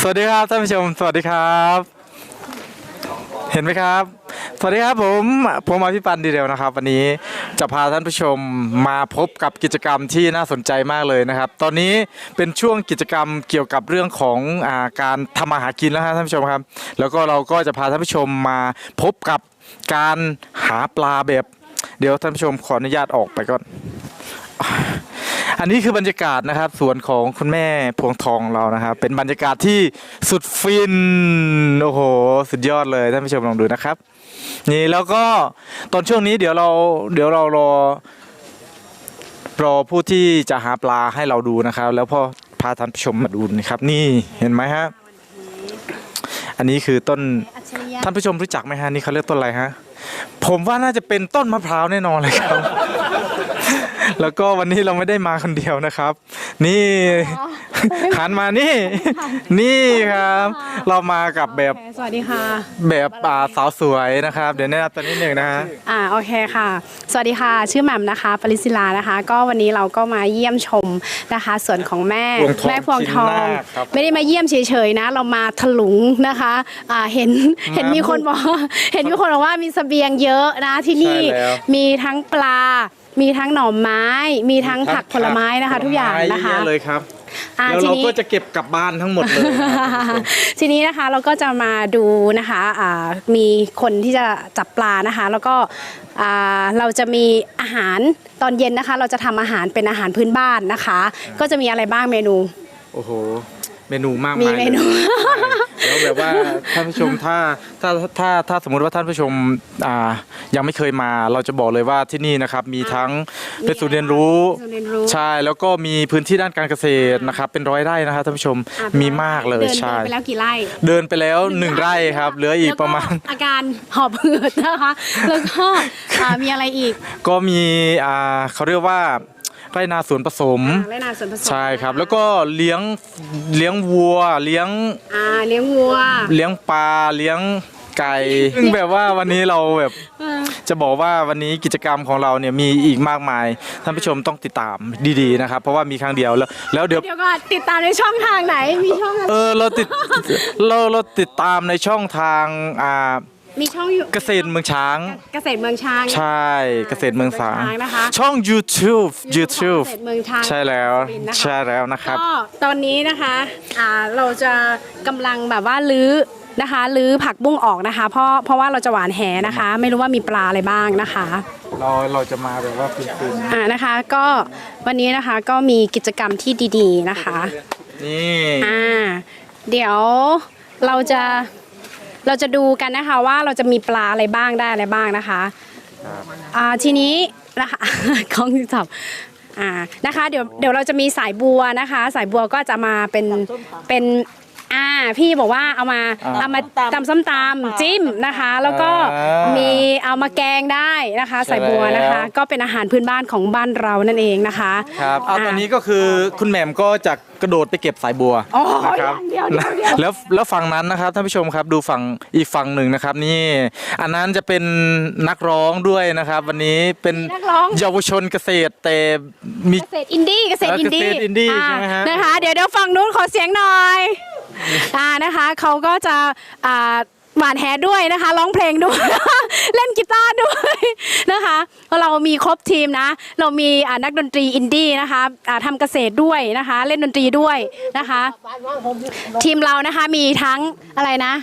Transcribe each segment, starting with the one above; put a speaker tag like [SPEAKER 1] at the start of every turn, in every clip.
[SPEAKER 1] สวัสดีครับท่านผู้ชม สวัสดีครับ เห็นไหมครับ สวัสดีครับผมผมอภิปันดีเดียวนะครับ วันนี้จะพาท่านผู้ชมมาพบกับกิจกรรมที่น่าสนใจมากเลยนะครับ ตอนนี้เป็นช่วงกิจกรรมเกี่ยวกับเรื่องของอาการทำมาหากินแล้วครับท่านผู้ชมครับ แล้วก็เราก็จะพาท่านผู้ชมมาพบกับการหาปลาแบบ เดี๋ยวท่านผู้ชมขออนุญาตออกไปก่อน อันนี้คือบรรยากาศนะครับสวนของคุณแม่พวงทองเรานะครับ เป็นบรรยากาศที่สุดฟินโอ้โห สุดยอดเลยท่านผู้ชมลองดูนะครับ นี่แล้วก็ตอนช่วงนี้เดี๋ยวเราเดี๋ยวเรารอรอผู้ที่จะหาปลาให้เราดูนะครับ แล้วพอพาท่านผู้ชมมาดูนะครับ นี่เห็นไหมฮะอันนี้คือต้น
[SPEAKER 2] อัจฉริยะ
[SPEAKER 1] ท่านผู้ชมรู้จักไหมฮะนี่เขาเรียกต้นอะไรฮะผมว่าน่าจะเป็นต้นมะพร้าวแน่นอนเลยครับ แล้วก็วันนี้เราไม่ได้มาคนเดียวนะครับ นี่หันมานี่ นี่ครับ เรามากับแบบ
[SPEAKER 2] โอเคสวัสดีค่ะ
[SPEAKER 1] แบบอ่าสาวสวยนะครับ เดี๋ยวแนะนำตัวนิดหนึ่งนะฮะ
[SPEAKER 2] อ่าโอเคค่ะ สวัสดีค่ะ ชื่อแหม่มนะคะปริศิลานะคะ ก็วันนี้เราก็มาเยี่ยมชมนะคะสวนของแม่
[SPEAKER 1] พวงทอง
[SPEAKER 2] แม่พวงทอง
[SPEAKER 1] ชินนาคครับ
[SPEAKER 2] ไม่ได้มาเยี่ยมเฉยๆนะ เรามาถลุงนะคะอ่าเห็นเห็นมีคนบอกเห็นมีคนบอกว่ามีเสบียงเยอะนะที่นี่
[SPEAKER 1] ใช่แล้ว
[SPEAKER 2] มีทั้งปลา มีทั้งหน่อไม้ มีทั้งผักผลไม้นะคะ ทุกอย่าง
[SPEAKER 1] ผลไม้
[SPEAKER 2] นะคะ
[SPEAKER 1] เยอเลยครับ
[SPEAKER 2] อ่า
[SPEAKER 1] แล้ว
[SPEAKER 2] ที
[SPEAKER 1] เรา
[SPEAKER 2] นี้
[SPEAKER 1] ก็จะเก็บกลับบ้านทั้งหมดเลยนะครับ
[SPEAKER 2] ทีนี้นะคะเราก็จะมาดูนะคะอ่ามีคนที่จะจับปลานะคะ แล้วก็อ่าเราจะมีอาหารตอนเย็นนะคะ เราจะทำอาหารเป็นอาหารพื้นบ้านนะคะ ก็จะมีอะไรบ้างเมนู
[SPEAKER 1] โอ้โห เมนูมาก
[SPEAKER 2] มี
[SPEAKER 1] มาย
[SPEAKER 2] เมนู
[SPEAKER 1] เลยแล้วแบบว่าท่านผู้ชมถ้าถ้าถ้าถ้าสมมุติว่าท่านผู้ชมอ่ายังไม่เคยมาเราจะบอกเลยว่าที่นี่นะครับมีทั้งเป็นศูนย์เรียนรู้
[SPEAKER 2] ศูนย์เรียนรู้
[SPEAKER 1] ใช่แล้วก็มีพื้นที่ด้านการเกษตรนะครับเป็นร้อยไร่นะครับท่านผู้ชม
[SPEAKER 2] อะ
[SPEAKER 1] มีมากเลย
[SPEAKER 2] เดิน
[SPEAKER 1] ใช่
[SPEAKER 2] เดินไปแล้วกี่ไร่
[SPEAKER 1] เดินไปแล้วหนึ่งไร่ครับเหลืออีกประมาณ
[SPEAKER 2] แล้วอาการหอบหืดนะคะ แล้วก็อ่ามีอะไรอีก
[SPEAKER 1] ก็มีอ่าเขาเรียกว่า ไร่นาสวนผสม
[SPEAKER 2] อ่าและนาส่วนผสม
[SPEAKER 1] ใช่ครับ
[SPEAKER 2] นะะ
[SPEAKER 1] แล้วก็เลี้ยงเลี้ยงวัว เลี้ยง
[SPEAKER 2] อ่าเลี้ยงวัว
[SPEAKER 1] เลี้ยงปลาเลี้ยงไก่ซึ่งแบบว่าวันนี้เราแบบ
[SPEAKER 2] อ่า
[SPEAKER 1] จะบอกว่าวันนี้กิจกรรมของเราเนี่ยมีอีกมากมายท่านผู้ชมต้องติดตามดีๆนะครับ เพราะว่ามีครั้งเดียวแล้วแล้วเดี๋ยว
[SPEAKER 2] เดี๋ยวก่อนติดตามในช่องทางไหนมีช่องอะไร
[SPEAKER 1] เออเราติดเราเราติดตามในช่องทางอ่า
[SPEAKER 2] มีช่องอยู่
[SPEAKER 1] เกษตรเมืองช้าง
[SPEAKER 2] เกษตรเมืองช้าง
[SPEAKER 1] ใช่เกษตรเมืองช้าง
[SPEAKER 2] นะคะ
[SPEAKER 1] ช่อง YouTube YouTube
[SPEAKER 2] เกษตรเมืองช้าง
[SPEAKER 1] ใช่แล้ว
[SPEAKER 2] สุรินทร์นะคะ
[SPEAKER 1] ใช่แล้วนะครับ
[SPEAKER 2] ก็ตอนนี้นะคะอ่าเราจะกำลังแบบว่าลื้อนะคะลื้อผักบุ้งออกนะคะ เพราะเพราะว่าเราจะหวานแหนะคะ ไม่รู้ว่ามีปลาอะไรบ้างนะคะ
[SPEAKER 1] เราเราจะมาแบบว่าฟิน
[SPEAKER 2] อ่านะคะก็วันนี้นะคะก็มีกิจกรรมที่ดีๆนะคะ
[SPEAKER 1] ๆนี่
[SPEAKER 2] อ่าเดี๋ยวเราจะ เราจะดูกันนะคะว่าเราจะมีปลาอะไรบ้างได้อะไรบ้างนะคะอ่าทีนี้นะคะกล้องจับอ่านะคะเดี๋ยวเดี๋ยวเราจะมีสายบัวนะคะ สายบัวก็จะมาเป็นเป็นอ่าพี่บอกว่าเอามาเอามาตำส้มตำจิ้มนะคะ แล้วก็มีเอามาแกงได้นะคะสายบัวนะคะ ก็เป็นอาหารพื้นบ้านของบ้านเรานั่นเองนะคะ
[SPEAKER 1] ครับเอา
[SPEAKER 2] อ่า
[SPEAKER 1] ตอนนี้ก็คือคุณแหม่มก็จะก ระโดดไปเก็บสายบัว
[SPEAKER 2] อ๋อ
[SPEAKER 1] นะครับ
[SPEAKER 2] เดี๋ยวเดี๋ยวเดี๋ยว
[SPEAKER 1] แล้วแล้วฝั่งนั้นนะครับท่านผู้ชมครับดูฝั่งอีกฝั่งหนึ่งนะครับนี่อันนั้นจะเป็นนักร้องด้วยนะครับ วันนี้เป็น
[SPEAKER 2] นักร้อง
[SPEAKER 1] เยาวชนเกษตรแต่มี
[SPEAKER 2] เกษตรอินดี้เกษตรอินดี้
[SPEAKER 1] เกษตรอินดี้าใช่ไหมฮะ
[SPEAKER 2] นะคะ เดี๋ยวเดี๋ยวฝั่งนู้นขอเสียงหน่อยอ่านะคะเขาก็จะอ่า หวานแหด้วยนะคะร้องเพลงด้วย เล่นกีตาร์ด้วยนะคะเรามีครบทีมนะ เรามีอ่านักดนตรีอินดี้นะคะอ่าทำเกษตรด้วยนะคะ เล่นดนตรีด้วยนะคะ ทีมเรานะคะมีทั้งอะไรนะ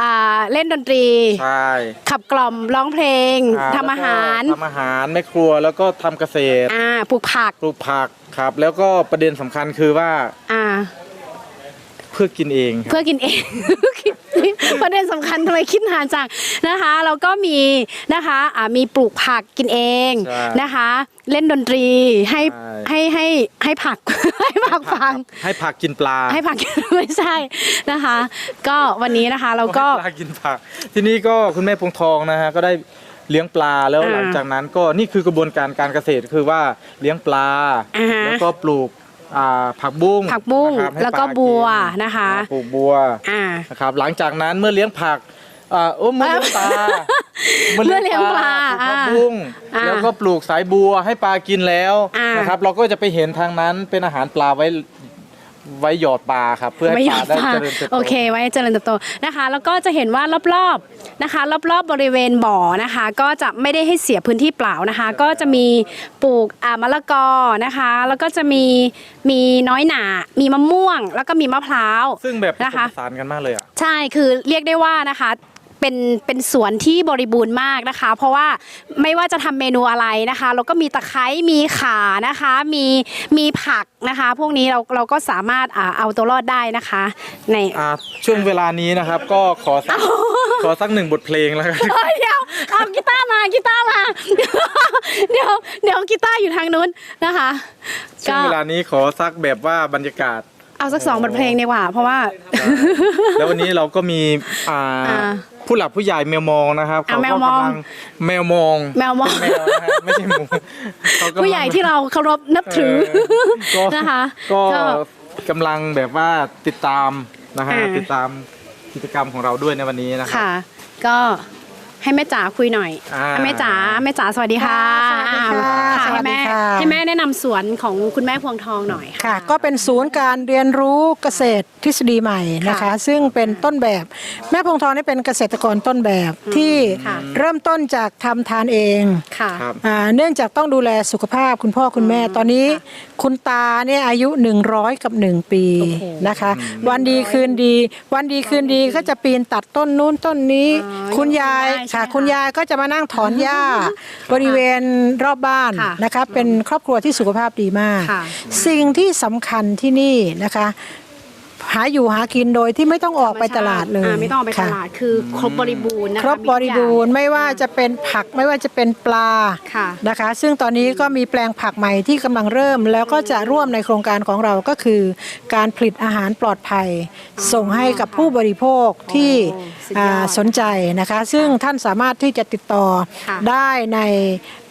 [SPEAKER 2] อ่าเล่นดนตรี
[SPEAKER 1] ใช่
[SPEAKER 2] ขับกล่อมร้องเพลง
[SPEAKER 1] อ่
[SPEAKER 2] ทำอาหาร
[SPEAKER 1] แล้วก็ทำอาหารแม่ครัวแล้วก็ทำเกษตร
[SPEAKER 2] อ่าปลูกผัก
[SPEAKER 1] ปลูกผักครับ แล้วก็ประเด็นสำคัญคือว่า
[SPEAKER 2] อ่า
[SPEAKER 1] เพื่อกินเอง
[SPEAKER 2] เพื่อกินเอง ประเด็นสำคัญทำไมคิดนานจังนะคะแล้วก็มีนะคะอ่ามีปลูกผักกินเอง
[SPEAKER 1] ใช่
[SPEAKER 2] นะคะ เล่นดนตรีให้
[SPEAKER 1] ใช่
[SPEAKER 2] ให้ให้ให้ผักให้ผักฟัง
[SPEAKER 1] ให้ผักกินปลา
[SPEAKER 2] ให้ผักไม่ใช่นะคะ ก็วันนี้นะคะเราก็
[SPEAKER 1] ให้ปลากินผัก ที่นี่ก็คุณแม่พวงทองนะฮะก็ได้เลี้ยงปลาแล้ว
[SPEAKER 2] อ่า
[SPEAKER 1] หลังจากนั้นก็นี่คือกระบวนการการเกษตรคือว่าเลี้ยงปลา
[SPEAKER 2] อ่าฮะ
[SPEAKER 1] แล้วก็ปลูก อ่าผักบุ้ง
[SPEAKER 2] ผักบุ้ง
[SPEAKER 1] นะครับให้
[SPEAKER 2] แล้วก็
[SPEAKER 1] ปา
[SPEAKER 2] บัว
[SPEAKER 1] กิ
[SPEAKER 2] นะคะ
[SPEAKER 1] อ่าปลูกบัว
[SPEAKER 2] อ่า
[SPEAKER 1] นะครับหลังจากนั้นเมื่อเลี้ยงผักอ่าโอ้เมื่อเลี้ยงปลา
[SPEAKER 2] เมื่อเลี้ยงปลา
[SPEAKER 1] ปลูกผัก
[SPEAKER 2] อ่า
[SPEAKER 1] บุ้ง
[SPEAKER 2] อ่า
[SPEAKER 1] แล้วก็ปลูกสายบัวให้ปลากินแล้ว
[SPEAKER 2] อ่าน
[SPEAKER 1] นะครับเราก็จะไปเห็นทางนั้นเป็นอาหารปลาไว้ ไว้หยอดปลาครับเพื่อให้
[SPEAKER 2] ไม่
[SPEAKER 1] ปลาได้
[SPEAKER 2] ค่ะ
[SPEAKER 1] เจริญเติบโต
[SPEAKER 2] โอเค ไว้เจริญเติบโตนะคะ แล้วก็จะเห็นว่ารอบๆนะคะ รอบๆบริเวณบ่อนะคะ ก็จะไม่ได้ให้เสียพื้นที่เปล่านะคะ ก็จะมีปลูกอ่ามะละกอนะคะ แล้วก็จะมีมีน้อยหนามีมะม่วง แล้วก็มีมะพร้าว
[SPEAKER 1] ซึ่งแบบผ
[SPEAKER 2] นะ
[SPEAKER 1] ส
[SPEAKER 2] คะ
[SPEAKER 1] มผสานกันมากเลยอะ
[SPEAKER 2] ใช่คือเรียกได้ว่านะคะ เป็นเป็นสวนที่บริบูรณ์มากนะคะ เพราะว่าไม่ว่าจะทำเมนูอะไรนะคะเราก็มีตะไคร้มีข่านะคะ มีมีผักนะคะ พวกนี้เราเราก็สามารถอ่าเอาตัวรอดได้นะคะใน
[SPEAKER 1] อ่าช่วงเวลานี้นะครับก็ขอสักขอสักหนึ่งบทเพลงแล้วกัน
[SPEAKER 2] เฮ้ยเดี๋ยวเอากีตาร์มากีตาร์มาเดี๋ยวเดี๋ยวกีตาร์อยู่ทางนู้นนะคะ
[SPEAKER 1] ช่วงเวลานี้ขอสักแบบว่าบรรยากาศ
[SPEAKER 2] เอาสักสองบทเพลงดีกว่า เพราะว่า
[SPEAKER 1] แล้ววันนี้เราก็มีอ่า
[SPEAKER 2] อ่า
[SPEAKER 1] ผู้หลักผู้ใหญ่แมวมองนะครับ
[SPEAKER 2] อะ
[SPEAKER 1] เขา
[SPEAKER 2] แม
[SPEAKER 1] ก็
[SPEAKER 2] วมอง
[SPEAKER 1] กำลังแมวมอง
[SPEAKER 2] แมวมอง
[SPEAKER 1] แมวนะฮะไม่ใช่หมูเขากำลัง
[SPEAKER 2] ผู้ใหญ่ที่เราเคารพนับถือ
[SPEAKER 1] เออก็
[SPEAKER 2] นะคะ
[SPEAKER 1] ก็
[SPEAKER 2] ก็
[SPEAKER 1] กำลังแบบว่าติดตามนะฮะ
[SPEAKER 2] อ่า
[SPEAKER 1] ติดตามกิจกรรมของเราด้วยในวันนี้นะครับ
[SPEAKER 2] ค่ะ ก็ให้แม่จ๋าคุยหน่อย
[SPEAKER 1] อ่า
[SPEAKER 2] ให้แม่จ๋าแม่จ๋าสวัสดีค่ะ
[SPEAKER 3] ค่ะสวัสดีค่ะ
[SPEAKER 2] อ่า
[SPEAKER 3] สวั
[SPEAKER 2] ให้
[SPEAKER 3] สดี
[SPEAKER 2] แม่
[SPEAKER 3] ค่ะ
[SPEAKER 2] ให้แม่แนะนำสวนของคุณแม่พวงทองหน่อยค่ะ
[SPEAKER 3] ค่ะ ก็เป็นศูนย์การเรียนรู้เกษตรทฤษฎีใหม่นะคะ
[SPEAKER 2] ค่ะ
[SPEAKER 3] ซึ่งเป็นต้นแบบ แม่พงทองนี่เป็นเกษตรกรต้นแบบที่
[SPEAKER 2] ค่ะ
[SPEAKER 3] เริ่มต้นจากทำทานเอง
[SPEAKER 2] ค่ะ
[SPEAKER 1] ครับ
[SPEAKER 3] อ่าเนื่องจากต้องดูแลสุขภาพคุณพ่อคุณแม่ตอนนี้ คุณตาเนี่ยอายุ 100 กับ 1 ปี
[SPEAKER 2] โอ้โห
[SPEAKER 3] นะคะ วันดีคืนดี วันดีคืนดีก็จะปีนตัดต้นนู้นต้นนี้
[SPEAKER 2] อ๋อ
[SPEAKER 3] คุณยาย
[SPEAKER 2] ยังได้ใช่
[SPEAKER 3] ค่ะ
[SPEAKER 2] ไหมคะ
[SPEAKER 3] คุณยายก็จะมานั่งถอนหญ้าบริเวณรอบบ้าน
[SPEAKER 2] ค่ะ
[SPEAKER 3] นะคะเป็นครอบครัวที่สุขภาพดีมาก
[SPEAKER 2] ค่ะ
[SPEAKER 3] สิ่งที่สำคัญที่นี่นะคะ หาอยู่หากินโดยที่ไม่ต้องออกไปตลาดเลย
[SPEAKER 2] อ่ไม่ต้องออกไปต
[SPEAKER 3] ค่ะ
[SPEAKER 2] ลาดคือครบบริบูรณ์นะคะ
[SPEAKER 3] ครบบริบูรณ์ไม่ว่าจะเป็นผักไม่ว่าจะเป็นปลา
[SPEAKER 2] ค่ะ
[SPEAKER 3] นะคะ ซึ่งตอนนี้ก็มีแปลงผักใหม่ที่กำลังเริ่ม แล้วก็จะร่วมในโครงการของเราก็คือ การผลิตอาหารปลอดภัย ส่งให้กับผู้บริโภคที่
[SPEAKER 2] โอ้สุดยอด
[SPEAKER 3] อ่าสนใจนะคะ ซึ่งท่านสามารถที่จะติดต่อ
[SPEAKER 2] ค่ะ
[SPEAKER 3] ได้ใน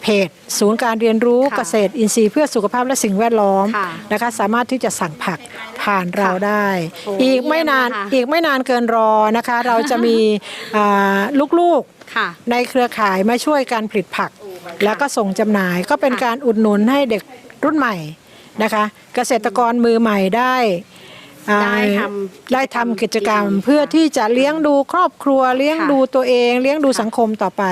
[SPEAKER 3] เพจศูนย์การเรียนรู้
[SPEAKER 2] ค่ะ
[SPEAKER 3] เกษตรอินทรีย์เพื่อสุขภาพและสิ่งแวดล้อม
[SPEAKER 2] ค่ะ
[SPEAKER 3] นะคะ สามารถที่จะสั่งผักผ่านเราได้
[SPEAKER 2] โอ้
[SPEAKER 3] อีกไม่นาน
[SPEAKER 2] เยี่ยมเลยค่ะ
[SPEAKER 3] อีกไม่นานเกินรอนะคะ เราจะมีอ่าลูกๆ
[SPEAKER 2] ค่ะ
[SPEAKER 3] ในเครือข่ายมาช่วยการผลิตผัก แล้วก็ส่งจำหน่ายก็เป็น
[SPEAKER 2] ค่ะ
[SPEAKER 3] การอุดหนุนให้เด็กรุ่นใหม่นะคะ เกษตรกรมือใหม่ได้อ่า
[SPEAKER 2] ได้ทำ
[SPEAKER 3] ได้ทำกิจกรรมเพื่อที่จะเลี้ยงดูครอบครัวเลี้ยง
[SPEAKER 2] ค่ะ
[SPEAKER 3] ดูตัวเอง เลี้ยงดู
[SPEAKER 2] ค่ะ
[SPEAKER 3] สังคมต่อไป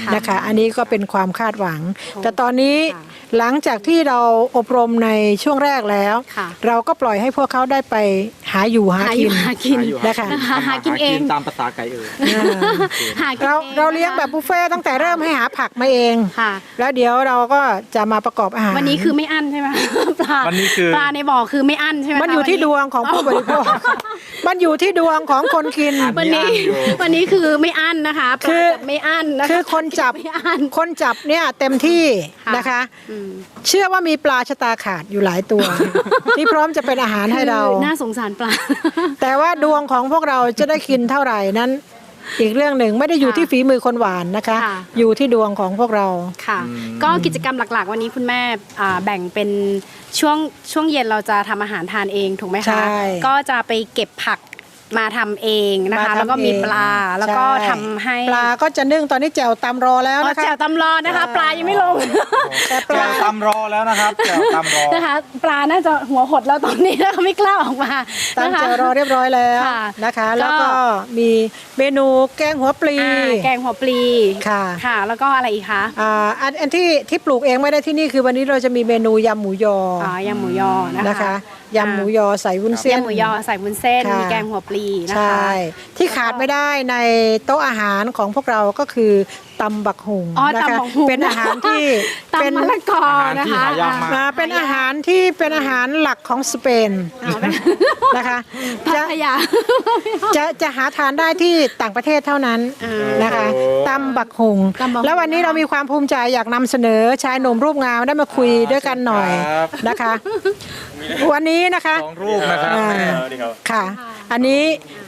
[SPEAKER 2] ค่ะ
[SPEAKER 3] นะคะ อันนี้ก็เป็นความคาดหวัง
[SPEAKER 2] โอ้
[SPEAKER 3] แต่ตอนนี้
[SPEAKER 2] ค่ะ
[SPEAKER 3] หลังจากที่เราอบรมในช่วงแรกแล้ว
[SPEAKER 2] ค่ะ
[SPEAKER 3] เราก็ปล่อยให้พวกเขาได้ไปหาอยู่หา
[SPEAKER 2] หาอ
[SPEAKER 3] กิ
[SPEAKER 2] ยู่
[SPEAKER 3] น
[SPEAKER 2] หากิน
[SPEAKER 1] หาอยู่
[SPEAKER 3] นะคะ
[SPEAKER 2] หาหากินเอง
[SPEAKER 1] ตามภาษาไก่เอ่ย
[SPEAKER 2] หากิน
[SPEAKER 3] เรา
[SPEAKER 2] อง
[SPEAKER 3] เราเลี้ยงแบบบุฟเฟ่ต์ตั้งแต่เริ่มให้หาผักมาเอง
[SPEAKER 2] ค่ะ
[SPEAKER 3] แล้วเดี๋ยวเราก็จะมาประกอบอาหาร
[SPEAKER 2] วันนี้คือไม่อั้นใช่ไหมปลา
[SPEAKER 1] วันนี้คือ
[SPEAKER 2] ปลาในบ่อคือไม่อั้นใช่ไหม
[SPEAKER 3] มัน
[SPEAKER 2] คะ
[SPEAKER 3] อยู่ที่
[SPEAKER 2] วั
[SPEAKER 3] ดวงของผู้บริโภค มันอยู่ที่ดวงของคนกิน
[SPEAKER 2] วันนี้
[SPEAKER 1] มีอั้นอยู่
[SPEAKER 2] วันนี้คือไม่อั้นนะคะป
[SPEAKER 3] คื
[SPEAKER 2] ลา
[SPEAKER 3] อ
[SPEAKER 2] จับไม่อั้นนะคะ
[SPEAKER 3] คือคนจับ
[SPEAKER 2] ไม่อั้น
[SPEAKER 3] คนจับเนี่ยเต็มที่
[SPEAKER 2] ค่ะ
[SPEAKER 3] นะคะ
[SPEAKER 2] อืม
[SPEAKER 3] เชื่อว่ามีปลาชะตาขาดอยู่หลายตัว ที่พร้อมจะเป็นอาหารให้เรา
[SPEAKER 2] คือน่าสงสารปลา
[SPEAKER 3] แต่ว่าดวงของพวกเราจะได้กินเท่าไหร่นั้น อีกเรื่องหนึ่งไม่ได้อยู่
[SPEAKER 2] ค่ะ
[SPEAKER 3] ที่ฝีมือคนหวานนะคะ
[SPEAKER 2] ค่ะ
[SPEAKER 3] อยู่ที่ดวงของพวกเรา
[SPEAKER 2] ค่ะ ก็กิจกรรมหลักๆ วันนี้คุณแม่อ่าแบ่งเป็นช่วงช่วงเย็นเราจะทำอาหารทานเองถูกไหม
[SPEAKER 3] ใช่
[SPEAKER 2] คะ ก็จะไปเก็บผัก มาทำเองนะคะ
[SPEAKER 3] มาทำ
[SPEAKER 2] แล้วก็มี
[SPEAKER 3] เอง
[SPEAKER 2] ปลาแล้วก็
[SPEAKER 3] ใช่
[SPEAKER 2] ทำให้
[SPEAKER 3] ปลาก็จะนึ่งตอนนี้แจ่วตำรอแล้ว
[SPEAKER 2] อ๋อ
[SPEAKER 3] นะคะ
[SPEAKER 2] แจ่วตำรอนะคะ ปลายังไม่ลง
[SPEAKER 3] แต่ป
[SPEAKER 1] แก้
[SPEAKER 3] ลา
[SPEAKER 1] วตำรอแล้วนะครับแก้วตำรอ
[SPEAKER 2] นะคะ ปลาน่าจะหัวหดแล้วตอนนี้นะคะไม่กล้าออกมา
[SPEAKER 3] ตาม
[SPEAKER 2] นะคะ
[SPEAKER 3] เจอรอเรียบร้อยแล้ว
[SPEAKER 2] ค่ะ
[SPEAKER 3] นะคะ
[SPEAKER 2] ก็
[SPEAKER 3] แล้วก็ มีเมนูแกงหัวปลี
[SPEAKER 2] อ่าแกงหัวปลี
[SPEAKER 3] ค่ะ
[SPEAKER 2] ค่ะ แล้วก็อะไรอีกคะ
[SPEAKER 3] อ่าอันอันที่ที่ปลูกเองไม่ได้ที่นี่คือวันนี้เราจะมีเมนูยำหมูยอ
[SPEAKER 2] อ๋อยำหมูยอนะคะ
[SPEAKER 3] นะคะ ยำหมูยอใส่วุ้นเส้น
[SPEAKER 2] ยำหมูยอใส่วุ้นเส้น
[SPEAKER 3] ค่ะ
[SPEAKER 2] มีแกงหัวปลีนะ
[SPEAKER 3] ใช่
[SPEAKER 2] คะ
[SPEAKER 3] ที่ขาดไม่ได้ในโต๊ะอาหารของพวกเราก็คือตำบักหุง
[SPEAKER 2] อ๋อ
[SPEAKER 3] นะคะ
[SPEAKER 2] ตำบักหุ่ง
[SPEAKER 3] เป็นอาหารที่
[SPEAKER 2] ตำ
[SPEAKER 3] เป็น
[SPEAKER 2] มะละกอนะคะ
[SPEAKER 1] อาหารที่หายากมาก
[SPEAKER 3] อ่าเป็นอาหารที่เป็นอาหารหลักของสเปน
[SPEAKER 2] อ่าเป็น
[SPEAKER 3] นะคะ
[SPEAKER 2] พั
[SPEAKER 3] จะ
[SPEAKER 2] ทยา
[SPEAKER 3] จะจะหาทานได้ที่ต่างประเทศเท่านั้น
[SPEAKER 2] อ่าน
[SPEAKER 3] นะคะ
[SPEAKER 1] โอ้
[SPEAKER 3] ตำบักหุง
[SPEAKER 2] ตำบักหุ่ง
[SPEAKER 3] แล้ววันนี้เรามีความภูมิใจอยากนำเสนอชายหนุ่มรูปงามได้มาคุยด้วยกันหน่อย
[SPEAKER 1] ครับ
[SPEAKER 3] นะคะวันนี้นะคะ
[SPEAKER 1] สองรูปนะครับ
[SPEAKER 3] อ่าค่ะ อันนี้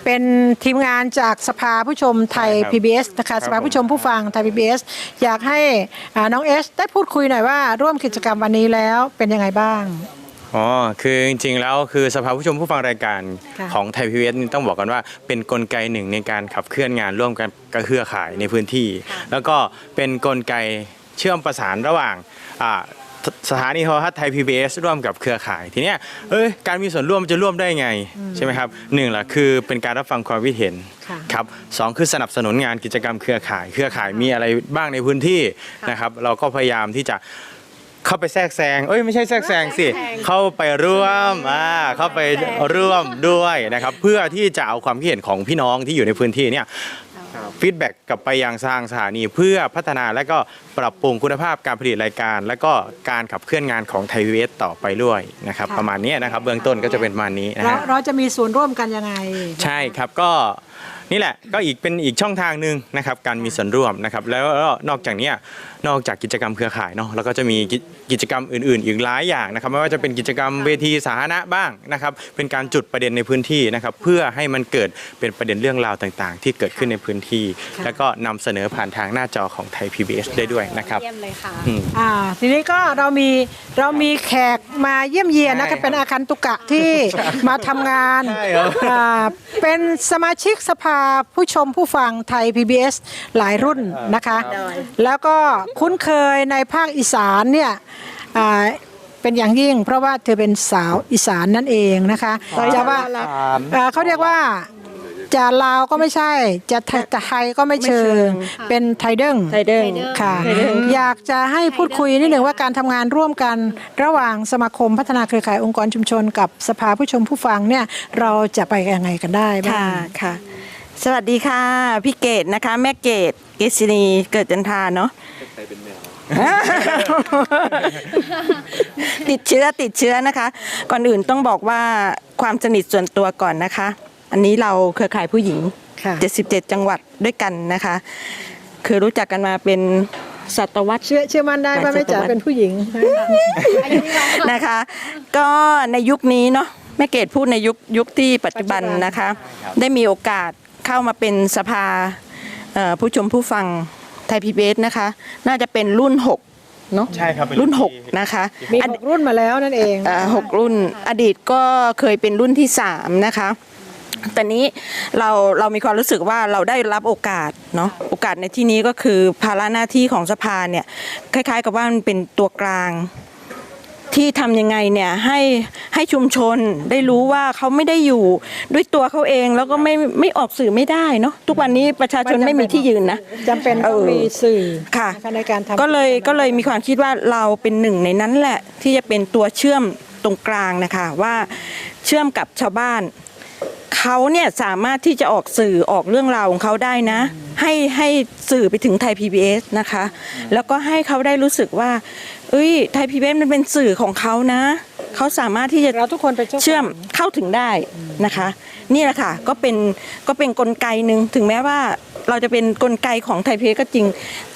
[SPEAKER 3] เป็นทีมงานจากสภาผู้ชมไทย
[SPEAKER 4] ครับ
[SPEAKER 3] PBS นะคะสภาผู้ชมผู้ฟังไทย PBS อยากให้อ่าน้องเอสได้พูดคุยหน่อยว่า ร่วมกิจกรรมวันนี้แล้วเป็นยังไงบ้าง
[SPEAKER 4] อ๋อ คือจริงๆ แล้วคือสภาผู้ชมผู้ฟังรายการ
[SPEAKER 3] ค่ะ
[SPEAKER 4] ของไทยพีวีนี่ต้องบอกกันว่าเป็นกลไกหนึ่งในการขับเคลื่อนงานร่วมกันกับเครือข่ายในพื้นที่ แล้วก็เป็นกลไกเชื่อมประสานระหว่างอ่า สถานีโทรทัศน์ไทย PBS ร่วมกับเครือข่าย ทีเนี้ยเอ้ยการมีส่วนร่วมมันจะร่วมได้ไงใช่ไหมครับหนึ่งล่ะคือเป็นการรับฟังความคิดเห็น
[SPEAKER 3] ค่ะ
[SPEAKER 4] ครับสองคือสนับสนุนงานกิจกรรมเครือข่าย เครือข่ายมีอะไรบ้างในพื้นที่นะครับ เราก็พยายามที่จะเข้าไปแทรกแซง เอ้ยไม่ใช่แทรกแซงสิ เข้าไปร่วม อ่า เข้าไปร่วมด้วยนะครับ เพื่อที่จะเอาความคิดเห็นของพี่น้องที่อยู่ในพื้นที่เนี่ย ฟีดแบ็กกลับไปยังทางสถานีเพื่อพัฒนาและก็ปรับปรุงคุณภาพการผลิตรายการ และก็การขับเคลื่อนงานของไทยวีเอสต่อไปด้วยนะครับ
[SPEAKER 3] ค่ะ
[SPEAKER 4] ประมาณนี้นะครับ เบื้องต้นก็จะเป็นประมาณนี้นะ
[SPEAKER 3] เรา
[SPEAKER 4] ฮะ
[SPEAKER 3] เราจะมีส่วนร่วมกันยังไง
[SPEAKER 4] ใช่ครับก็ นี่แหละก็อีกเป็นอีกช่องทางหนึ่งนะครับการมีส่วนร่วมนะครับแล้วก็นอกจากเนี้ยนอกจากกิจกรรมเครือข่ายเนาะแล้วก็จะมีกิกิจกรรมอื่น ๆ อีกหลายอย่างนะครับไม่ว่าจะเป็นกิจกรรมเวทีสาธารณะบ้างนะครับเป็นการจุดประเด็นในพื้นที่นะครับเพื่อให้มันเกิดเป็นประเด็นเรื่องราวต่างๆ ที่เกิดขึ้นในพื้นที่ แล้วก็นำเสนอผ่านทางหน้าจอของไทย PBS ได้ด้วยนะครับ
[SPEAKER 2] เยี่ยมเลยค่ะ
[SPEAKER 4] อืม
[SPEAKER 3] อ่าทีนี้ก็เรามีเรามีแขกมาเยี่ยมเยียนนะคะ
[SPEAKER 4] ใช่
[SPEAKER 3] เป็นอาคันตุกะที่มาทำงาน
[SPEAKER 4] ใช่ครับ
[SPEAKER 3] อ่าเป็นสมาชิกสภาผู้ชมผู้ฟังไทย PBS หลายรุ่นนะคะ แล้วก็คุ้นเคยในภาคอีสานเนี่ยอ่าเป็นอย่างยิ่ง เพราะว่าเธอเป็นสาวอีสานนั่นเองนะคะจะว่าอ่าเขาเรียกว่าจะลาวก็ไม่ใช่ จะไทยไทยก็ไม่เชิง เป็นไทยเด้ง
[SPEAKER 5] ไทยเด้ง
[SPEAKER 3] ค่ะอยากจะให้พูดคุยนิดหนึ่งว่าการทำงานร่วมกันระหว่างสมาคมพัฒนาเครือข่ายองค์กรชุมชน กับสภาผู้ชมผู้ฟังเนี่ยเราจะไปยังไงกันได้บ้า
[SPEAKER 5] ค่ะ
[SPEAKER 3] ง
[SPEAKER 5] ค่ะ สวัสดีค่ะ พี่เกดนะคะ แม่เกดเกษินีเกิดจันทาเนาะติดเชื้อติดเชื้อนะคะ ก่อนอื่นต้องบอกว่าความสนิทส่วนตัวก่อนนะคะ อันนี้เราเครือข่ายผู้หญิง
[SPEAKER 3] ค่ะ
[SPEAKER 5] 77 จังหวัดด้วยกันนะคะ คือรู้จักกันมาเป็นศตวรรษ
[SPEAKER 3] เชื่อเชื่อมั่นได้ว่าแม่จ๋าเป็นผู้หญิง
[SPEAKER 5] นะคะ ก็ในยุคนี้เนาะแม่เกดพูดในยุคยุคที่ปัจจุบัน
[SPEAKER 3] ปัจจุบัน
[SPEAKER 5] นะคะ ได้มีโอกาส เข้ามาเป็นสภาเอ่อผู้ชมผู้ฟังไทยพีบีนะคะ น่าจะเป็นรุ่น 6 เนาะ
[SPEAKER 4] ใช่ครับเป็น
[SPEAKER 5] รุ่น
[SPEAKER 4] รุ่นที่
[SPEAKER 5] 6นะคะ
[SPEAKER 3] มี
[SPEAKER 5] อ
[SPEAKER 3] ห
[SPEAKER 5] ดี
[SPEAKER 3] กรุ่นมาแล้วนั่นเอง
[SPEAKER 5] เอ่อหกรุ่นอดีตก็เคยเป็นรุ่นที่ 3 นะคะแต่นี้เราเรามีความรู้สึกว่าเราได้รับโอกาสเนาะโอกาสในที่นี้ก็คือภาระหน้าที่ของสภาเนี่ยคล้าย ๆ กับว่ามันเป็นตัวกลาง ที่ทำยังไงเนี่ยให้ให้ชุมชนได้รู้ว่าเขาไม่ได้อยู่ด้วยตัวเขาเองแล้วก็ไม่ไม่ออกสื่อไม่ได้เนาะทุกวันนี้ประชาชนไม่มีที่ยืนนะ
[SPEAKER 3] จำเป็นต้อง
[SPEAKER 5] เออ
[SPEAKER 3] มีสื่อ
[SPEAKER 5] ค่ะ
[SPEAKER 3] นในการทำ
[SPEAKER 5] ก็เลยก็เลยมีความคิดว่าเราเป็นหนึ่งในนั้นแหละ ที่จะเป็นตัวเชื่อมตรงกลางนะคะว่าเชื่อมกับชาวบ้าน เขาเนี่ยสามารถที่จะออกสื่อออกเรื่องราวของเขาได้นะ ให้ให้สื่อไปถึงไทย PBS นะคะ แล้วก็ให้เขาได้รู้สึกว่า เอ้ยไทย PBS มันเป็นสื่อของเขานะ เขาสามารถที่จะ
[SPEAKER 3] เราทุกคนเป็นเจ้าของ
[SPEAKER 5] เชื่อมเข้าถึงได้นะคะ นี่แหละค่ะก็เป็นก็เป็นกลไกหนึ่งถึงแม้ว่าเราจะเป็นกลไกของไทยเพก็จริง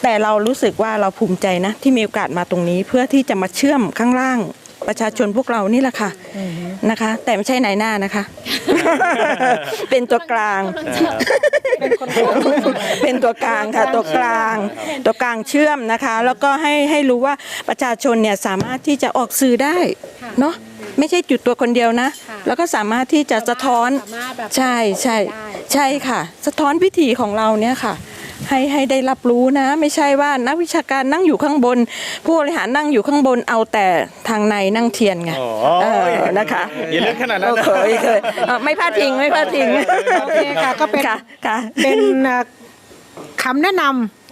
[SPEAKER 5] แต่เรารู้สึกว่าเราภูมิใจนะ ที่มีโอกาสมาตรงนี้เพื่อที่จะมาเชื่อมข้างล่าง ประชาชนพวกเรานี่แหละค่ะนะคะ แต่ไม่ใช่นายหน้านะคะ เป็นตัวกลาง เป็นตัวกลางค่ะตัวกลาง ตัวกลางเชื่อมนะคะ แล้วก็ให้ให้รู้ว่าประชาชนเนี่ยสามารถที่จะออกสื่อได้เนาะไม่ใช่จุดตัวคนเดียวนะ แล้วก็สามารถที่จะสะท้อน
[SPEAKER 2] สามารถแบบ
[SPEAKER 5] ใช่ใช่
[SPEAKER 2] ได้
[SPEAKER 5] ใช่ค่ะ สะท้อนวิถีของเราเนี่ยค่ะ ให้ให้ได้รับรู้นะ ไม่ใช่ว่านักวิชาการนั่งอยู่ข้างบน ผู้บริหารนั่งอยู่ข้างบนเอาแต่ทางในนั่งเทียนไง
[SPEAKER 4] โอ้
[SPEAKER 5] เออนะคะ
[SPEAKER 4] อย่าลึกขนาดนั้น
[SPEAKER 5] โอ
[SPEAKER 4] นะ
[SPEAKER 5] เคเคยเออไม่พลาดพิงไม่พลาดพิง
[SPEAKER 3] โอเคค่ะก็เป็น
[SPEAKER 5] ค่ะค่ะ
[SPEAKER 3] เป็นเอ่อคำแนะน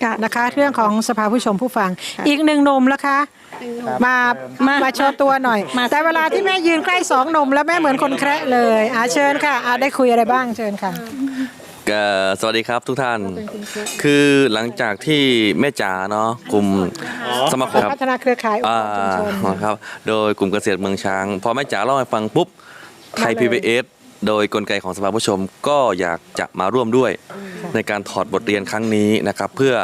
[SPEAKER 5] ค่ะำ
[SPEAKER 3] นะคะ เรื่องของสภาผู้ชมผู้ฟัง อีกหนึ่งหนมแล้วคะมามามาโชว์ตัวหน่อย แต่เวลาที่แม่ยืนใกล้สองหนมแล้วแม่เหมือนคนแคระเลยอาเชิญค่ะอาได้คุยอะไรบ้างเชิญค่ะ
[SPEAKER 6] ก็ สวัสดีครับทุกท่าน คือหลังจากที่แม่จ๋าเนาะกลุ่มสมาคม
[SPEAKER 3] พัฒนาเครือข่ายอง
[SPEAKER 6] อ่า
[SPEAKER 3] ค์กรชุมชน
[SPEAKER 6] ครับโดยกลุ่มเกษตรเมืองช้าง พอแม่จ๋าเล่าให้ฟังปุ๊บไทย
[SPEAKER 3] มาเลย
[SPEAKER 6] PBS โดยกลไกของสภาผู้ชมก็อยากจะมาร่วมด้วยในการถอดบทเรียนครั้งนี้นะครับ เพื่อ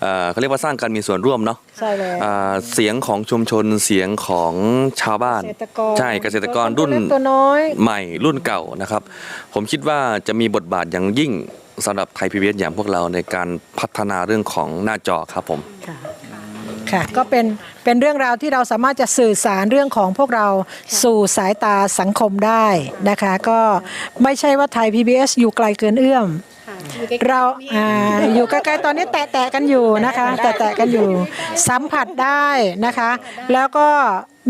[SPEAKER 6] เอ่อเขาเรียกว่าสร้างการมีส่วนร่วมเนาะ
[SPEAKER 3] ใช่แล้ว
[SPEAKER 6] อ่าเสียงของชุมชนเสียงของชาวบ้าน
[SPEAKER 3] เกษตรกร
[SPEAKER 6] ใช่เกษตรกรรุ่น
[SPEAKER 3] ตัวเล็กตัวน้อย
[SPEAKER 6] ใหม่รุ่นเก่านะครับ ผมคิดว่าจะมีบทบาทอย่างยิ่งสำหรับไทยพีบีอย่างพวกเราในการพัฒนาเรื่องของหน้าจอครับผม
[SPEAKER 3] ค่ะค่ะก็เป็นเป็นเรื่องราวที่เราสามารถจะสื่อสารเรื่องของพวกเราสู่สายตาสังคมได้นะคะ ก็ไม่ใช่ว่าไทย PBS อยู่ไกลเกินเอื้อม เราอ่าอยู่ใกล้ๆตอนนี้แตะๆกันอยู่นะคะ แตะๆกันอยู่ สัมผัสได้นะคะ แล้วก็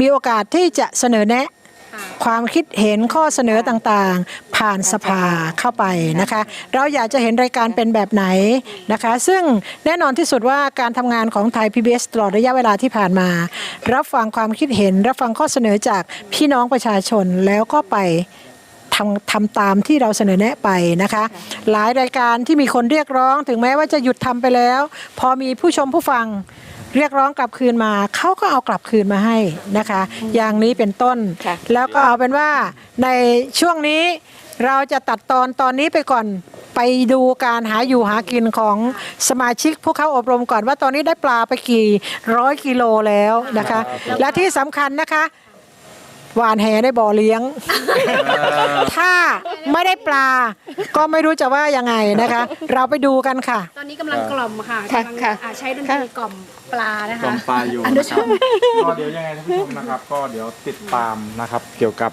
[SPEAKER 3] มีโอกาสที่จะเสนอแนะความคิดเห็นข้อเสนอต่างๆ ผ่านสภาเข้าไปนะคะ เราอยากจะเห็นรายการเป็นแบบไหนนะคะ ซึ่งแน่นอนที่สุดว่าการทำงานของไทย PBS ตลอดระยะเวลาที่ผ่านมา รับฟังความคิดเห็น รับฟังข้อเสนอจากพี่น้องประชาชนแล้วก็ไป ทำทำตามที่เราเสนอแนะไปนะคะ หลายรายการที่มีคนเรียกร้อง ถึงแม้ว่าจะหยุดทำไปแล้ว พอมีผู้ชมผู้ฟังเรียกร้องกลับคืนมา เขาก็เอากลับคืนมาให้นะคะ อย่างนี้เป็นต้น
[SPEAKER 5] ค่ะ
[SPEAKER 3] แล้วก็เอาเป็นว่าในช่วงนี้เราจะตัดตอนตอนนี้ไปก่อนไปดูการหาอยู่หากินของสมาชิกผู้เข้าอบรมก่อนว่าตอนนี้ได้ปลาไปกี่ร้อยกิโลแล้วนะคะ และที่สำคัญนะคะ หวานแหในบ่อเลี้ยง ถ้าไม่ได้ปลา ก็ไม่รู้จะว่ายังไงนะคะ เราไปดูกันค่ะ
[SPEAKER 2] ตอนนี้กำลังกล่อมค่ะ
[SPEAKER 5] ค่ะ
[SPEAKER 2] กำลัง
[SPEAKER 5] ค่ะ
[SPEAKER 2] อ่าใช้ดนตรีกล่อมปลานะคะ
[SPEAKER 1] กล่อมปลาอยู่นะครับก็เดี๋ยวยังไงท่านผู้ชมนะครับ ก็เดี๋ยวติดตามนะครับ เกี่ยวกับ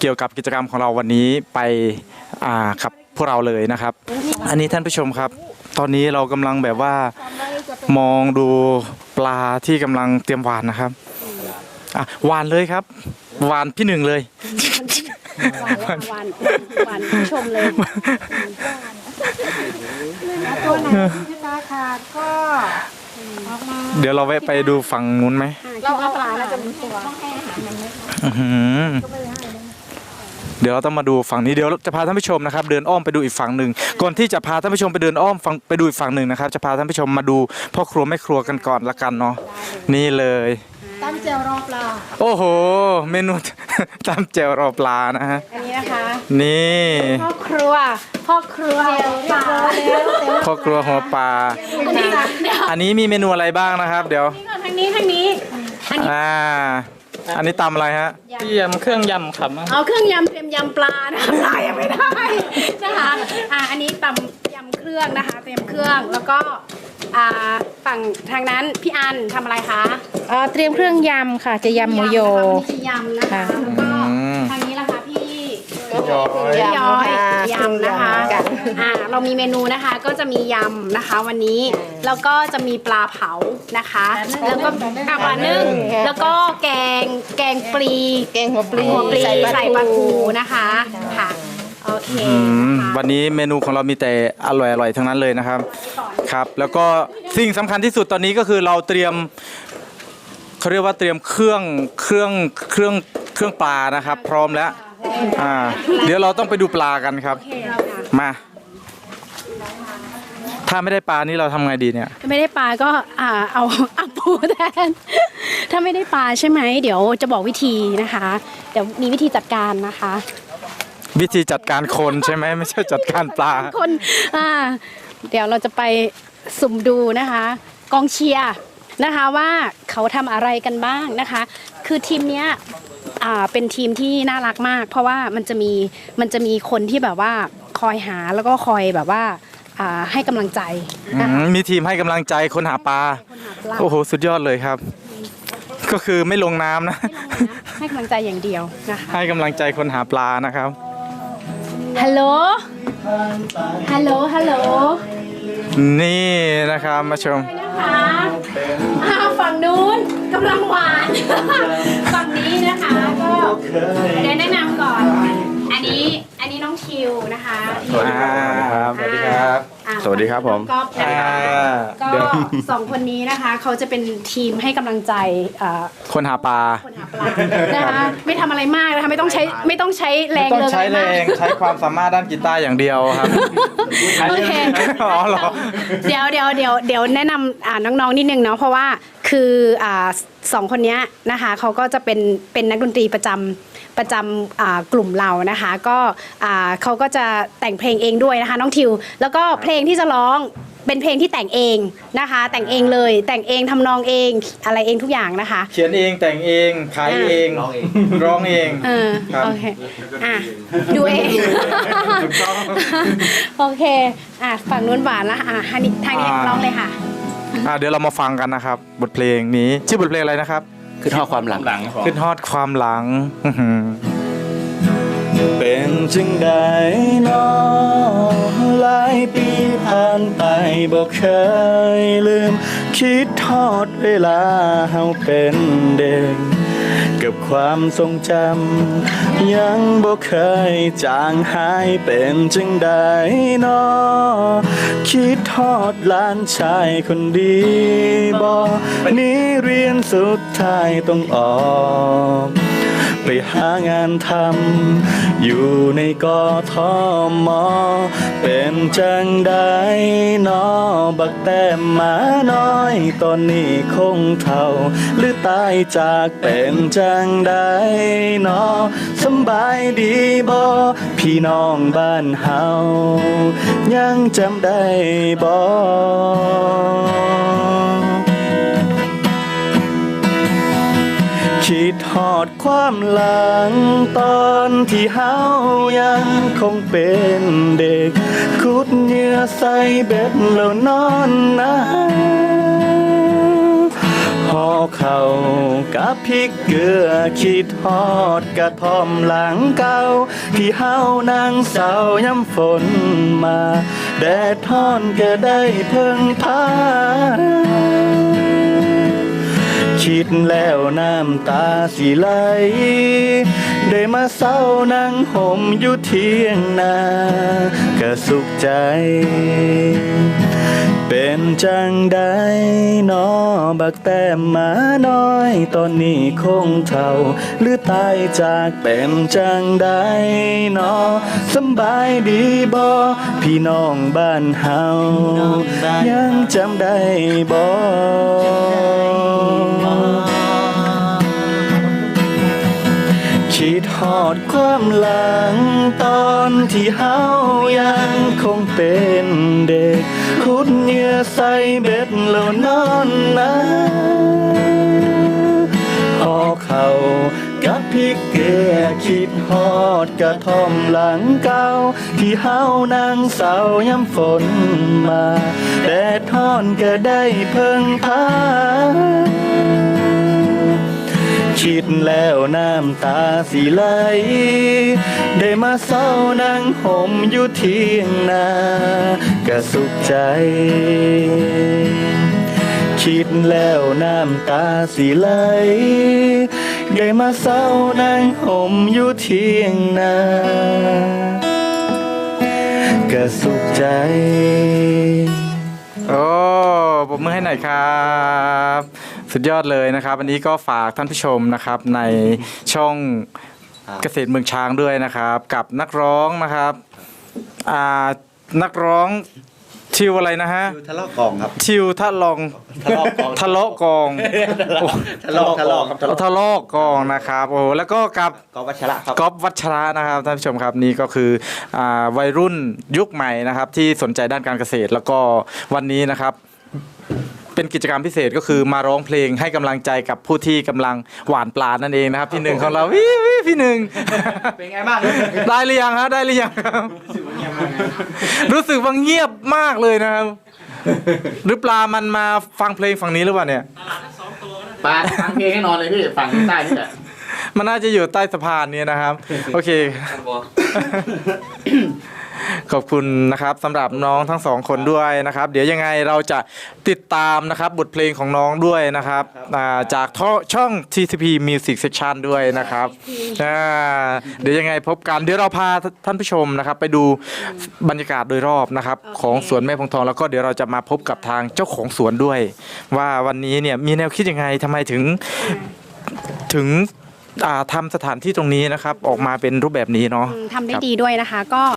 [SPEAKER 1] เกี่ยวกับกิจกรรมของเราวันนี้ไปอ่าครับพวกเราเลยนะครับ อันนี้ท่านผู้ชมครับ ตอนนี้เรากำลังแบบว่ามองดูปลาที่กำลังเตรียมหวานนะครับ อะหวานเลยครับ หวานพี่หนึ่งเลย
[SPEAKER 2] หวานแล้วค่ะหวานหวานผู้ชมเลย
[SPEAKER 3] ตัวไหนที่ปลาขาดก็
[SPEAKER 1] เดี๋ยวเราแวะไปดูฝั่งนู้นไหม
[SPEAKER 2] เราเอาปลาแล้วจะมีตัว
[SPEAKER 1] อื้อหือเดี๋ยวเราต้องมาดูฝั่งนี้เดี๋ยวจะพาท่านผู้ชมนะครับเดินอ้อมไปดูอีกฝั่งหนึ่งก่อนที่จะพาท่านผู้ชมไปเดินอ้อมฝั่งไปดูอีกฝั่งหนึ่งนะครับจะพาท่านผู้ชมมาดูพ่อครัวแม่ครัวกันก่อนละกันเนาะนี่เลย
[SPEAKER 3] ตั้งเจลรอปลา
[SPEAKER 1] โอ้โห เมนูตามเจลรอปลานะฮะ
[SPEAKER 2] อันนี้นะคะ
[SPEAKER 1] นี่
[SPEAKER 2] พ่อครัว พ่อครัวปลา
[SPEAKER 1] พ่อครัวหัวปลา
[SPEAKER 2] อันนี้เดี๋ยว
[SPEAKER 1] อันนี้มีเมนูอะไรบ้างนะครับ เดี๋ยว
[SPEAKER 2] ทางนี้ทางนี้อันนี้
[SPEAKER 1] อ่า อันนี้ตำอะไรฮะ
[SPEAKER 7] เตรียมเครื่องยำครับ
[SPEAKER 2] เอาเครื่องยำเตรียมยำปลานะคะปลายังไม่ได้นะคะอ่าอันนี้ตำยำเครื่องนะคะ เตรียมเครื่องแล้วก็อ่าฝั่งทางนั้นพี่อันทำอะไรคะ
[SPEAKER 5] เอ่อเตรียมเครื่องยำค่ะ จะยำหมูโย
[SPEAKER 2] พี่ยำนะคะ
[SPEAKER 5] ค่ะ
[SPEAKER 2] แล้วก็
[SPEAKER 1] อืม
[SPEAKER 2] ทางนี้ล่ะคะพี่
[SPEAKER 1] ย้อย
[SPEAKER 2] พี่ย้อย
[SPEAKER 5] ค่ะ
[SPEAKER 2] ยำนะคะ
[SPEAKER 5] ค่ะ
[SPEAKER 2] อ่าเรามีเมนูนะคะก็จะมียำนะคะวันนี้ แล้วก็จะมีปลาเผานะคะ แล้วก็อะปลานึ่งแล้วก็แกงแกงปลี
[SPEAKER 5] แกงหัวปลี
[SPEAKER 2] หัวปลี
[SPEAKER 5] ใส่
[SPEAKER 2] ใส่
[SPEAKER 5] ป
[SPEAKER 2] ป
[SPEAKER 5] ลา
[SPEAKER 2] ลา
[SPEAKER 5] ทู
[SPEAKER 2] ทูนะคะค่ะโอเค
[SPEAKER 1] อืม
[SPEAKER 2] นะคะ
[SPEAKER 1] วันนี้เมนูของเรามีแต่อร่อยๆทั้งนั้นเลยนะครับครับ แล้วก็สิ่งสำคัญที่สุดตอนนี้ก็คือเราเตรียมเขาเรียกว่าเตรียมเครื่องเครื่องเครื่องเครื่องปลานะครับ พร้อมแล้วอ่าเดี๋ยวเราต้องไปดูปลากันครับ มา ถ้าไม่ได้ปลานี่เราทำไงดีเนี่ย
[SPEAKER 2] ถ้าไม่ได้ปลาก็อ่าเอาเอาปูแทน ถ้าไม่ได้ปลาใช่ไหมเดี๋ยวจะบอกวิธีนะคะ เดี๋ยวมีวิธีจัดการนะคะ
[SPEAKER 1] วิธีจัดการคนใช่ไหมไม่ใช่จัดการปลา
[SPEAKER 2] คนอ่าเดี๋ยวเราจะไปสุ่มดูนะคะ กองเชียร์นะคะว่าเขาทำอะไรกันบ้างนะคะ คือทีมเนี้ยอ่าเป็นทีมที่น่ารักมาก เพราะว่ามันจะมีมันจะมีคนที่แบบว่าคอยหาแล้วก็คอยแบบว่า อ่าให้กำลังใจ
[SPEAKER 1] อื
[SPEAKER 2] นะคะ
[SPEAKER 1] มมีทีมให้กำลังใจคนหาปลา
[SPEAKER 2] คนหาปลา
[SPEAKER 1] โอ้โห สุดยอดเลยครับ ก็คือไม่ลงน้ำนะ
[SPEAKER 2] ให้กำลังใจอย่างเดียวนะคะ
[SPEAKER 1] ให้กำลังใจคนหาปลานะครับ
[SPEAKER 2] ฮัลโหลฮัลโหลฮัลโหล
[SPEAKER 1] นี่นะครับมาชม
[SPEAKER 2] นะคะอ้าวฝั่งนู้นกำลังหวาน ฝั่งนี้นะคะก็เดี๋ยวแนะนำก่อนอั นนี้อันนี้น้องคิวนะคะที่
[SPEAKER 1] อ่าครับ สวัสดีครับ
[SPEAKER 2] อ่า
[SPEAKER 4] สวัสดีครับผม
[SPEAKER 2] ก๊อฟนะ
[SPEAKER 1] อ่า
[SPEAKER 2] คะ ก็
[SPEAKER 1] เดี๋ยว
[SPEAKER 2] สองคนนี้นะคะเขาจะเป็นทีมให้กำลังใจอ่า
[SPEAKER 1] คนหาปลา
[SPEAKER 2] คนหาปลานะคะไม่ทำอะไรมากนะคะไม่ต้องใช้ไม่ต้องใช้แรง
[SPEAKER 1] ต้อง
[SPEAKER 2] เลย
[SPEAKER 1] ใช้แร
[SPEAKER 2] มาก
[SPEAKER 1] งใช้ความสามารถด้านกีตาร์อย่างเดียวครับ
[SPEAKER 2] โอเค
[SPEAKER 1] อ๋อเหรอ
[SPEAKER 2] เดี๋ยวเดี๋ยวเดี๋ยวเดี๋ยวแนะนำอ่าน้องๆนิดนึงเนาะเพราะว่าคืออ่าสองคนเนี้ยนะคะเขาก็จะเป็นเป็นนักดนตรีประจำ ประจำอ่ากลุ่มเรานะคะ ก็อ่าเขาก็จะแต่งเพลงเองด้วยนะคะน้องทิว แล้วก็เพลงที่จะร้องเป็นเพลงที่แต่งเองนะคะ แต่งเองเลย แต่งเองทำนองเองอะไรเองทุกอย่างนะคะ
[SPEAKER 1] เขียนเองแต่งเองขายเองร้องเองร้องเอง
[SPEAKER 2] เออ
[SPEAKER 1] ครับ
[SPEAKER 2] โอเคอะดูเอง
[SPEAKER 1] ถูกต้อง
[SPEAKER 2] โอเคอะฝั่งนู้นหวานละอะทางนี้ทางนี้
[SPEAKER 1] อ่า
[SPEAKER 2] ร้องเลยค่ะ
[SPEAKER 1] อ่าเดี๋ยวเรามาฟังกันนะครับ บทเพลงนี้ชื่อบทเพลงอะไรนะครับ
[SPEAKER 6] คือท่อความหลัง
[SPEAKER 1] ขึ้นฮอดความหลังอื้อหือ
[SPEAKER 8] เป็นจึงได้นอหลายปีา
[SPEAKER 7] นไปบอกเคยลืม คิดทอดเวลาเฮาเป็นเด็ก กับความทรงจำ ยังบ่เคยจางหายเป็นจึงได้นอคิดทอดหล้านชายคนดีบอนี้เรียนสุดท้ายต้องออก ไปหางานทำอยู่ในกอทอมอ เป็นจังได้นอบักแต้มหมาน้อย ตอนนี้คงเท่า หรือตายจากเป็นจังได้นอสบายดีบอพี่น้องบ้านเฮายังจำได้บ คิดทอดความหลัง ตอนที่เฮายังคงเป็นเด็ก คุดเหยื่อใส่เบ็ดแล้วนอนนะห่อเข่ากับพริกเกลือคิดทอดกระท่อมหลังเก่า ที่เฮานั่งเศร้าย้ำฝนมา แดดทอนก็ได้เพิ่งพา คิดแล้วน้ำตาสิไหล ได้มาเศร้านั่งห่มอยู่เที่ยงนา ก็สุขใจ เป็นจังได้นอบักแต้มหมาน้อย ตอนนี้คงเท่า หรือตายจากเป็นจังได้นอสำบายดีบอพี่น้องบ้านเฮายังจำได้บอ คิดทอดความหลัง ตอนที่เฮายังคงเป็นเด็กคุดเหยื่อใส่เบ็ดแล้วนอนนะหอเข่ากับพริกเกลือคิดฮอดกระท่อมหลังเก่าที่เฮานั่งเศร้าย้ำฝนมาแดดทอนก็ได้เพิ่งพา คิดแล้วน้ำตาสิไหล ได้มาเศร้านั่งห่มอยู่เที่ยงนาก็สุขใจ คิดแล้วน้ำตาสิไหล ได้มาเศร้านั่งห่มอยู่เที่ยงนาก็สุขใจ
[SPEAKER 1] โอ้ปรบมือให้หน่อยครับ สุดยอดเลยนะครับ อันนี้ก็ฝากท่านผู้ชมนะครับในช่องเกษตรเมืองช้างด้วยนะครับ กับนักร้องนะครับอ่านักร้องทิวอะไรนะฮะ
[SPEAKER 7] ทะเลาะกองครับ
[SPEAKER 1] ทิวทะลอง
[SPEAKER 7] ทะเลาะกอง
[SPEAKER 1] ทะเลาะกองโอ้
[SPEAKER 7] ทะเลาะทะเลาะครับทะเลาะ
[SPEAKER 1] ทะเลาะกองนะครับโอ้แล้วก็กับ
[SPEAKER 7] กองวัชระครับ
[SPEAKER 1] ก๊อฟวัชระนะครับท่านผู้ชมครับนี่ก็คืออาวัยรุ่นยุคใหม่นะครับ ที่สนใจด้านการเกษตรแล้วก็วันนี้นะครับ เป็นกิจกรรมพิเศษก็คือมาร้องเพลงให้กำลังใจกับผู้ที่กำลังหวานปลานั่นเองนะครับ พี่หนึ่งของเราวิววิพี่หนึ่ง
[SPEAKER 7] เป็นไงบ้าง
[SPEAKER 1] ได้หรือยังฮะได้หรือยังครับ รู้สึกว่าเงียบมากเลยนะครับ หรือปลามันมาฟังเพลงฝั่งนี้หรือเปล่าเนี่ย
[SPEAKER 8] ปาฟังเพลงให้นอนเลยพี่ฝั่งใต้นี่แหละ
[SPEAKER 1] มันน่าจะอยู่ใต้สะพานนี้นะครับ โอเค ขอบคุณนะครับสำหรับน้องทั้งสองคนด้วยนะครับ เดี๋ยวยังไงเราจะติดตามนะครับบทเพลงของน้องด้วยนะครับอ่าจากท่อช่อง TCP Music Section ด้วยนะครับอ่าเดี๋ยวยังไงพบกันเดี๋ยวเราพาท่านผู้ชมนะครับ ไปดูบรรยากาศโดยรอบนะครับ
[SPEAKER 2] โอเค
[SPEAKER 1] ของสวนแม่พงทองแล้วก็เดี๋ยวเราจะมาพบกับทางเจ้าของสวนด้วย ว่าวันนี้เนี่ยมีแนวคิดยังไงทำไมถึงถึงอ่าทำสถานที่ตรงนี้นะครับ ออกมาเป็นรูปแบบนี้เนาะ
[SPEAKER 2] ทำได้ดีด้วยนะคะก็